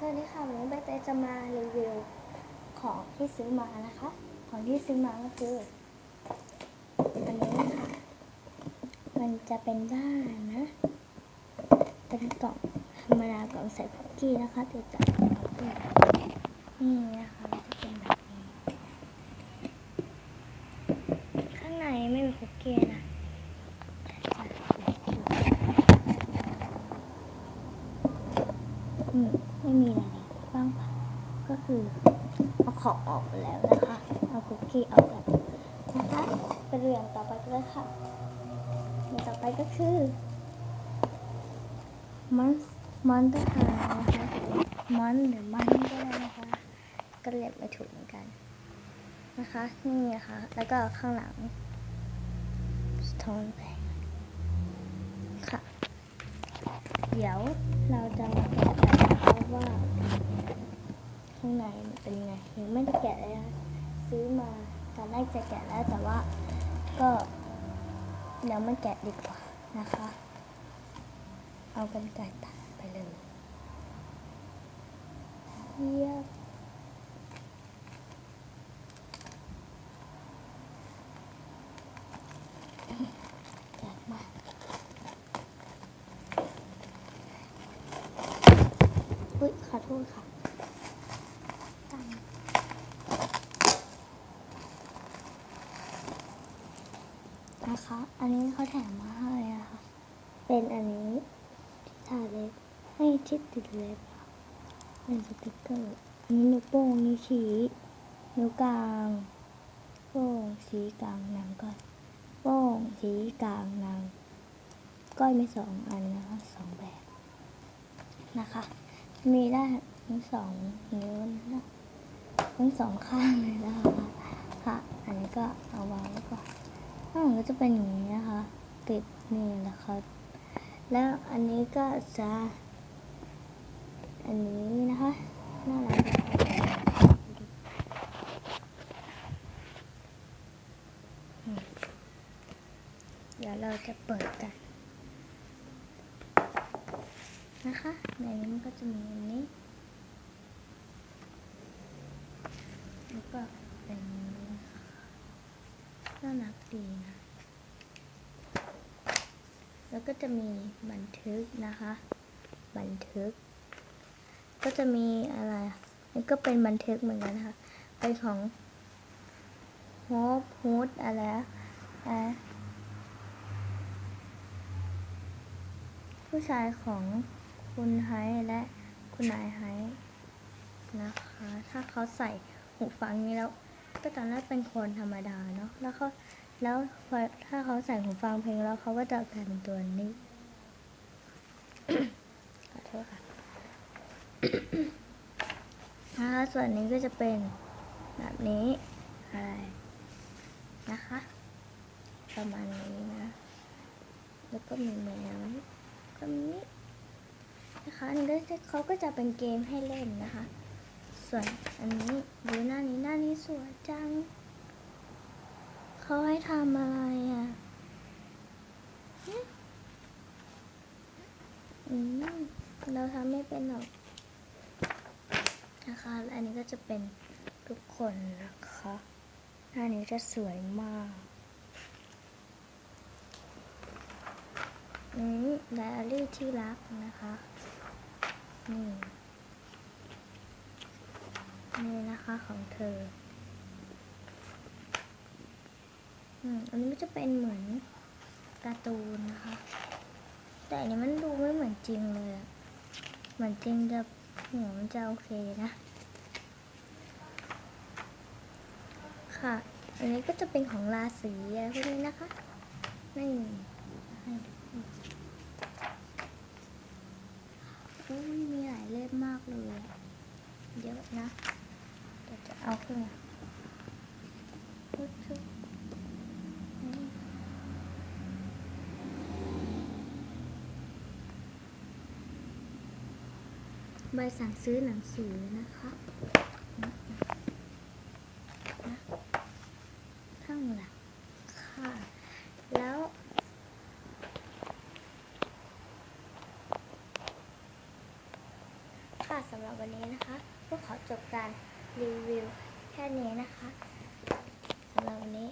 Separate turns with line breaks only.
สวัสดีค่ะวันนี้ใบเตยจะมารีวิวของที่ซื้อมานะคะ ของที่ซื้อมาก็คืออันนี้ค่ะ มันจะเป็นด้านนะ เป็นกล่องธรรมดากล่องใส่คุกกี้นะคะติดจากนี่นะคะจะเป็นแบบนี้ ข้างในไม่มีคุกกี้นะอืม ไม่มีอะไรบ้างปะก็คือเอาของออกแล้วนะคะ เอาคุกกี้ออกกันนะคะไปเรื่องต่อไปกันเลยค่ะเรื่องต่อไปก็คือมันมันทหารนะคะมันหรือมันก็ได้นะคะก็เรียกไม่ถูกเหมือนกันนะคะนี่นะคะ แล้วก็ข้างหลังสะท้อนแสงค่ะ เดี๋ยวเราจะมาแกะ นะคะว่า ข้างในมันเป็นไงยังไม่ได้แกะเลยนะซื้อมาตอนแรกจะแกะแล้วแต่ว่าก็เดี๋ยวมันแกะดีกว่านะคะ เอากันไก่ตัดไปเลยเยี่ยม จัดมา อุ้ยขอโทษค่ะตั้งนะคะ อันนี้เขาแถมมาให้นะคะ เป็นอันนี้ที่ทาเล็บให้ที่ติดเล็บค่ะเป็นสติกเกอร์อันนี้นิ้วโป้งนิ้วชี้นิ้วกลางโป้งชี้กลางหนังก่อนโป้งสีกลางนางก้อยมีสองอันนะคะสองแบบนะคะ มีได้ทั้งสองนิ้วนะทั้งสองข้างเลยนะคะค่ะ อันนี้ก็เอาวางไว้ก่อนข้างหลังก็จะเป็นอย่างนี้นะคะ ติดนี่แหละค่ะแล้วอันนี้ก็จะ อันนี้นะคะน่ารักนะคะเดี๋ยวเราจะเปิดกัน นะคะในนี้มันก็จะมีอันนี้ แล้วก็เป็นนี้น่ารักดีนะ แล้วก็จะมีบันทึกนะคะ บันทึก ก็จะมีอะไรนี่ก็เป็นบันทึกเหมือนกันนะคะเป็นของโฮปฮูดอะไรอะอะผู้ชายของ คุณไฮและคุณนายไฮนะคะ ถ้าเขาใส่หูฟังนี้แล้ว ก็ตอนแรกเป็นคนธรรมดาเนาะแล้วเขาแล้วพอถ้าเขาใส่หูฟังเพลงแล้วเขาก็จะกลายเป็นตัวนี้ขอโทษค่ะนะคะส่วนนี้ก็จะเป็นแบบนี้อะไรนะคะ ประมาณนี้นะ แล้วก็มีแมวก็มี นะคะอันนี้ก็จะเขาก็จะเป็นเกมให้เล่นนะคะ ส่วนอันนี้ดูหน้านี้หน้านี้สวยจังเขาให้ทำอะไรอะอืมเราทำไม่เป็นหรอกนะคะและอันนี้ก็จะเป็นทุกคนนะคะหน้านี้จะสวยมากอืมไดอารี่ที่รักนะคะ นี่ นี่นะคะของเธอ อืม อันนี้มันจะเป็นเหมือนการ์ตูนนะคะ แต่อันนี้มันดูไม่เหมือนจริงเลยอะเหมือนจริงจะหัวมันจะโอเคนะ ค่ะ อันนี้ก็จะเป็นของราศีอะไรพวกนี้นะคะนี่ให้ดูอุ้ยมีหลายเล่มมากเลยอะเยอะนะ เดี๋ยวจะเอาขึ้นมาปึ๊บปึ๊บนี่ ใบสั่งซื้อหนังสือนะคะข้างหลังค่ะ แล้ว ค่ะสำหรับวันนี้นะคะก็ขอจบการรีวิวแค่นี้นะคะสำหรับวันนี้